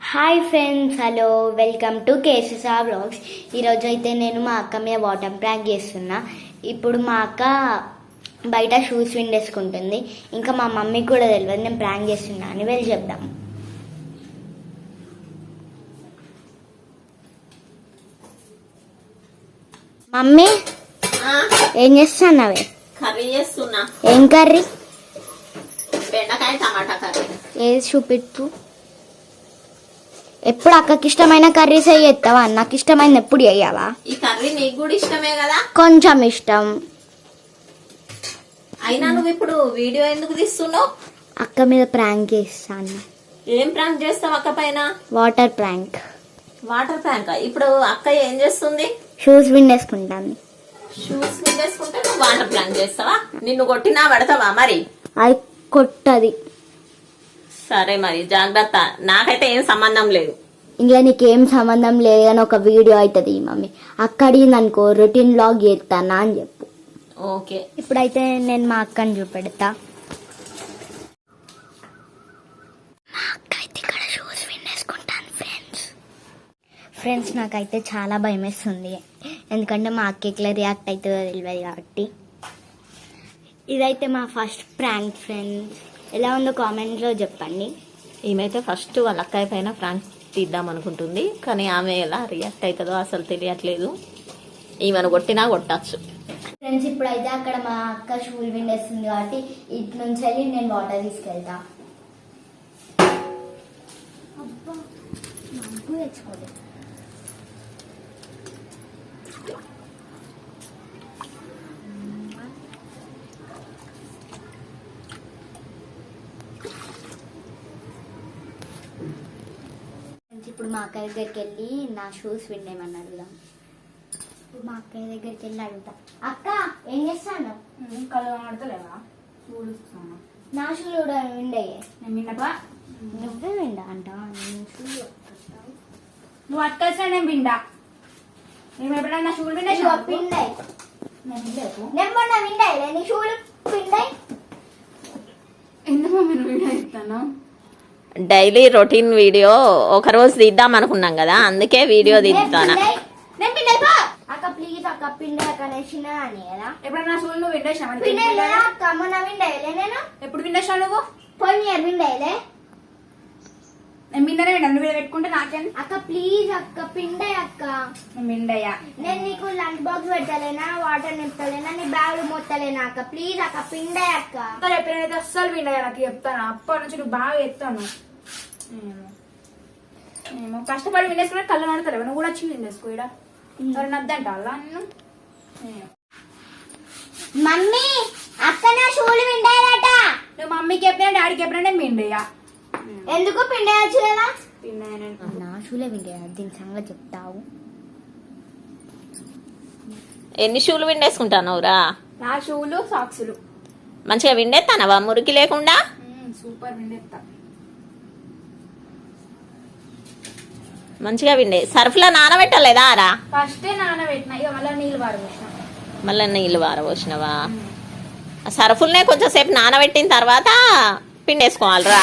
Hi friends hello welcome to కేసెసా blogs ఈరోజు అయితే నేను మా అక్క మీద వాటర్ ప్రాంక్ చేస్తున్నా. ఇప్పుడు మా అక్క బయట షూస్ విండేసుకుంటుంది. ఇంకా మా మమ్మీకి కూడా తెలియదు నేను ప్రాంక్ చేస్తున్నా అని వెళ్ళి చెప్దాం. మమ్మీ ఏం చేస్తున్నావే? కర్రీ చేస్తున్నా. ఏం కర్రీ? బెండకాయ టమాటా కర్రీ. ఏది చూపిట్టు ఎప్పుడు అక్కకి ఇష్టమైన కర్రీస్ చేస్తావా? నాకు ఇష్టమైనది ఎప్పుడు చేయాలా? ఈ కర్రీ నీకు కూడా ఇష్టమే కదా? కొంచెం ఇష్టం. అయినా నువ్వు ఇప్పుడు వీడియో ఎందుకు తీస్తున్నావు? అక్క మీద ప్రాంక్ చేస్తాను ఏం ప్రాంక్ చేస్తావు అక్క పైన? Water prank. Water prank? ఇప్పుడు అక్క ఏం చేస్తుంది? షూస్ విండేసుకుంటాను షూస్ వేసుకుంటే నువ్వు వాటర్ ప్రాంక్ చేస్తావా? నిన్ను కొట్టినా పడతావా మరి? అది కొట్టది. సరే మరి జాగ్రత్త. నాకైతే ఏం సంబంధం లేదు. ఇంకా నీకేం సంబంధం లేదు కానీ ఒక వీడియో అవుతుంది మమ్మీ. అక్క అడిగింది అనుకో రొటీన్ లాగ్ చేస్తానా అని చెప్పు. ఓకే. ఇప్పుడైతే నేను మా అక్కని చూపెడతా. మా అక్క అయితే ఇక్కడ షూస్ విన్నేసుకుంటాను ఫ్రెండ్స్ ఫ్రెండ్స్ నాకైతే చాలా భయం వేస్తుంది ఎందుకంటే మా అక్క ఎట్లా రియాక్ట్ అవుతుందో తెలియదు కాబట్టి. ఇదైతే మా ఫస్ట్ ప్రాంక్ ఫ్రెండ్స్ ఎలా ఉందో కామెంట్లో చెప్పండి. ఈమెతే ఫస్ట్ వాళ్ళ అక్కయ్య పైన ప్రాంక్ తీద్దాం అనుకుంటుంది. కానీ ఆమె ఎలా రియాక్ట్ అవుతుందో అసలు తెలియట్లేదు. ఈమెను కొట్టినా కొట్టచ్చు. ఫ్రెండ్స్ ఇప్పుడైతే అక్కడ మా అక్క షూల్ విండేస్తుంది కాబట్టి ఇటు నుంచి వెళ్ళి నేను వాటర్ తీసుకెళ్తా. తెచ్చుకోలేదు. ఇప్పుడు మా అక్క దగ్గరికి వెళ్ళి నా షూస్ విండేమని అడుగుదాం ఇప్పుడు మా అక్కయ్య దగ్గరికి వెళ్ళి అడుగుతా. అక్క ఏం చేస్తాను కళ్ళు కనబడతలేవా? చూడుస్తున్నా నా షూలు కూడా విండయ్యే. నేను విన్నపా నువ్వే విండా? నేను షూలు పట్టుకొస్తాను. నువ్వు అట్టుకొచ్చినా నేను పిండా మేము ఎప్పుడైనా షూలు పిండా ఇదిగో పిండాయి నేను నేను మొన్న విండాయి నీ షూలు పిండాయి ఎందుకు మీరు వీడియో ఇస్తాను డైలీ రొటీన్ వీడియో ఒక రోజు తీద్దాం అనుకున్నాం కదా అందుకే వీడియో నేను. ఎప్పుడు నువ్వు? పోనీ ఇయర్ నేను విన్ననే విన్నా నువ్వు పెట్టుకుంటే నాకేం? అక్క ప్లీజ్ అక్క పిండాయి అక్క. నేను విండయ్యా నేను నీకు లంచ్ బాక్స్ పెట్టలేనా వాటర్ నింపలేనా నీ బ్యాగ్ మొత్తలేనా అక్క? ప్లీజ్ అక్క పిండే అక్క. అక్క ఎప్పుడైతే అస్సలు విండయ్యా నాకు చెప్తాను. అప్పటి నుంచి నువ్వు బాగా చెప్తాను. ఏమో. కష్టపడి విండేసుకున్నా కళ్ళు కనబడతలేవు నువ్వు కూడా వచ్చి విండేసుకో ఇడ ఎవరు నద్దంట అలా నిన్ను. మమ్మీ అక్క నా షూలు విండాయట నువ్వు మమ్మీకి చెప్పినా డాడీకి చెప్పినా నేను విండయ్యా ఎందుకు పిండేయచ్చు కదా విండయ్యా నా షూలే విండే దీని సంగతి చెప్తావు. ఎన్ని షూలు విండేసుకుంటానవురా నా షూలు సాక్సులు. మంచిగా విండేస్తానవా మురికి లేకుండా? సూపర్ విండేస్తా మంచిగా విండే. సర్ఫ్లో నానబెట్టలేదా రా? ఫస్ట్ నానబెట్టిన ఇక మళ్ళీ నీళ్ళు పారబోసిన మళ్ళీ నీళ్ళు వారబోసినవా ఆ సర్ఫుల్నే కొంచెం సేపు నానబెట్టిన తర్వాత పిండేసుకోవాలిరా.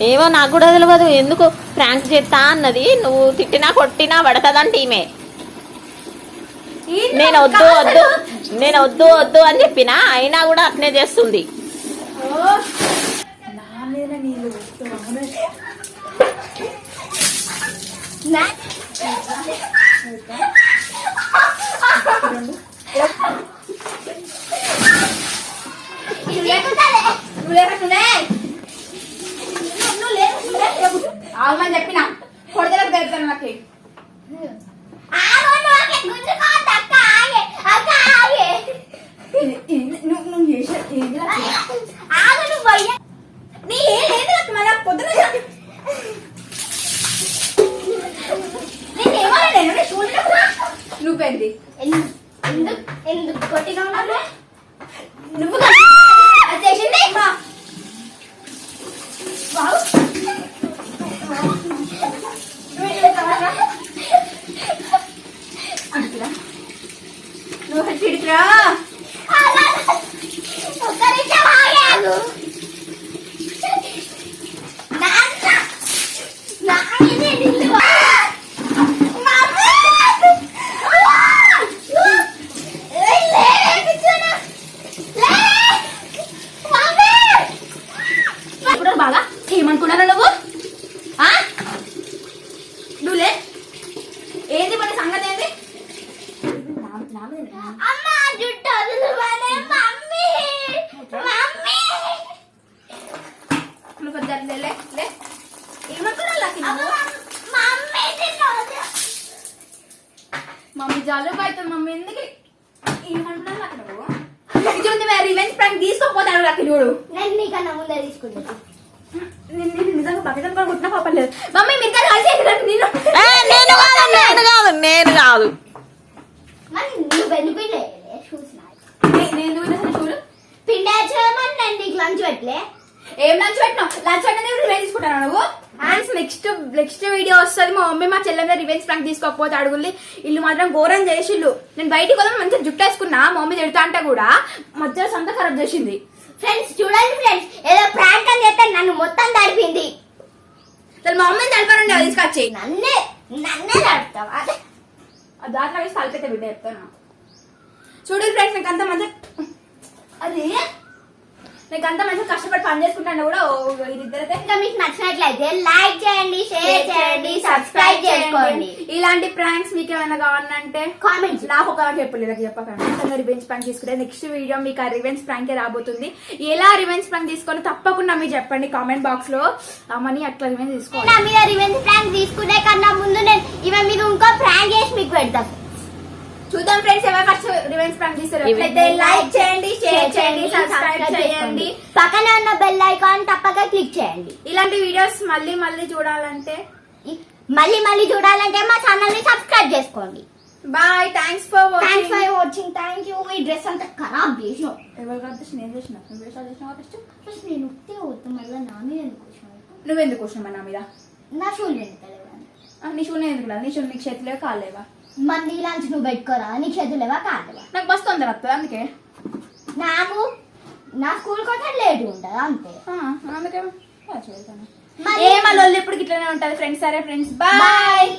ఏమో నాకు కూడా తెలియదు ఎందుకు ప్రాంక్ చేస్తా అన్నది నువ్వు తిట్టినా కొట్టినా పడతదంట ఈమె నేను వద్దు వద్దు? నేను వద్దు వద్దు అని చెప్పినా అయినా కూడా అట్నే చేస్తుంది. నువ్వు లేకుండానే. నువ్వు లేకుండానే. నువ్వు- నువ్వు లేకు, నువ్వు లేకు. ఆగమని చెప్పిన. కొడతలకు తెలుస్తాను నాకు. నువ్వు చేసే? నీ లేదు మళ్ళా పొద్దున ఎందు- ఎందుకు కొట్టినావు? నువ్వు చేసింది వావ్. నువ్వు ఏం కావాలా? ఇడికిరా. నువ్వు వచ్చి ఇడికిరా. అలా. ఒక్క నిమిషం ఆగాగు. నాన్న. నాన్న నిన్ను మమ్మీ! ఏయ్, లేవే, కూర్చోను. లే. మమ్మీ! ఇప్పుడు బాగా ఏమనుకున్నారా నువ్వు ఆ? నువ్వు లే ఏంది మన సంగతి ఏంది నా- నా మీద- నా- అమ్మ జుట్టు వదులువనే మమ్మీ మమ్మీ నువ్వు కొద్దిగా లే, లే లే ఏమనుకున్నా లక్కీ అమ్మ, నువ్వు? మమ్మీ నిన్ను వదిలి- మమ్మీ జలుబు అవుతుంది మమ్మీ ఎందుకు? ఏమనుకున్నా లక్కీ నువ్వు రివెంజ్ ప్రాంక్ తీసుకోపోతాడు లక్కీ చూడు. నేను నీకన్నా ముందే తీసుకుంటా. నేను నేను నిజంగా బకెట్ కూడా కొట్టినా పాపం లేదు. మమ్మీ మీరు కలిసి నేను ఏ, నేను కాదు నేను కాదు నేను కాదు మరి నువ్వు వెళ్ళిపోయలే చూసిన నే- నేను ఎందుకు వినేసాను చూడు పిండాచమని నేను నీకు లంచ్ పెట్టలే ఏం లంచ్ పెట్టినావు లంచ్ పెట్టిన రివెంజ్ తీసుకుంటాను నువ్వు ఫ్రెండ్స్ నెక్స్ట్ నెక్స్ట్ వీడియో వస్తుంది మా మమ్మీ మా చెల్లె మీద రివెంజ్ ప్రాంక్ తీసుకోకపోతే అడుగుల్లి ఇల్లు మాత్రం ఘోరం చేసిల్లు నేను బయటికి వద్దాం మంచిగా జుట్టు వేసుకున్నా మా మమ్మీ తిడతా అంటే కూడా మధ్యలో సంత ఖరాబ్ చేసింది. ఫ్రెండ్స్ చూడండి ఫ్రెండ్స్ ఏదో ప్రాంక్ అని చెప్తే నన్ను మొత్తం తడిపింది. అసలు మా మమ్మీని తలపరండి అది తీసుకొచ్చి? నన్నే నన్నే తడుపుతాం అదే. దాంట్లో తలపెట్టే బిడ్డ చెప్తాను. చూడు ఫ్రెండ్స్ నాకు అంత మంచి అది. నాకు అంత మంచిగా కష్టపడి పని చేసుకుంటాను కూడా ఇద్దరైతే ఇంకా మీకు నచ్చినట్లయితే లైక్ చేయండి షేర్ చేయండి సబ్స్క్రైబ్ చేసుకోండి. ఇలాంటి ప్రాంక్స్ మీకు ఏమైనా కావాలంటే కామెంట్స్ నాకు ఒక చెప్పలేదు చెప్పకండి. రివెంజ్ ప్రాంక్ తీసుకుంటే నెక్స్ట్ వీడియో మీకు ఆ రివెంజ్ ప్రాంక్ రాబోతుంది. ఎలా రివెంజ్ ప్రాంక్ తీసుకొని తప్పకుండా మీరు చెప్పండి కామెంట్ బాక్స్లో. అమ్మని అట్లా రివెంజ్ తీసుకోవాలి నా మీద రివెంజ్ ప్రాంక్ తీసుకునే కన్నా ముందు నేను ఇవి మీకు ఇంకో ప్రాంక్ చేసి మీకు పెడతాం. చూద్దాం ఫ్రెండ్స్ ఎవరు ఫస్ట్ రివెంజ్ ప్రాంక్ ఇవి- అయితే లైక్ చేయండి షేర్ చేయండి సబ్స్క్రైబ్ చేయండి. పక్కనే ఉన్న బెల్ ఐకాన్ తప్పక క్లిక్ చేయండి. ఇలాంటి వీడియోస్ మళ్ళీ మళ్ళీ చూడాలంటే మళ్ళీ మళ్ళీ చూడాలంటే మా ఛానల్ని సబ్స్క్రైబ్ చేసుకోండి. Bye thanks for thanks watching for watching thank you ఈ డ్రెస్ అంతా ఖరాబ్ చేసినావు. ఎవరు కాదు నేను చేసిన నువ్వు వేషాలు చేసినావా ఫస్ట్ ఫస్ట్ నేను ఉత్తే వద్దు. మళ్ళీ నా మీద ఎందుకు వచ్చినావు నువ్వెందుకు వచ్చినావు నా మీద? నా షూలు ఎందుకు నీ షూ ఎందుకు? నీ షూ నీకు చేతిలో కాలేవా? మళ్ళీ లంచ్ నువ్వు పెట్టుకోరా? నీకు చేతులేవా కాదులేవా? నాకు బస్ తొందర వస్తుంది అందుకే. నాకు నా స్కూల్ కొంచెం లేట్ ఉంటుంది అంతే. ఆ, అందుకే. మరి- ఎప్పుడు ఇట్లనే ఉంటుంది. ఫ్రెండ్స్ సరే ఫ్రెండ్స్ బాయ్ బాయ్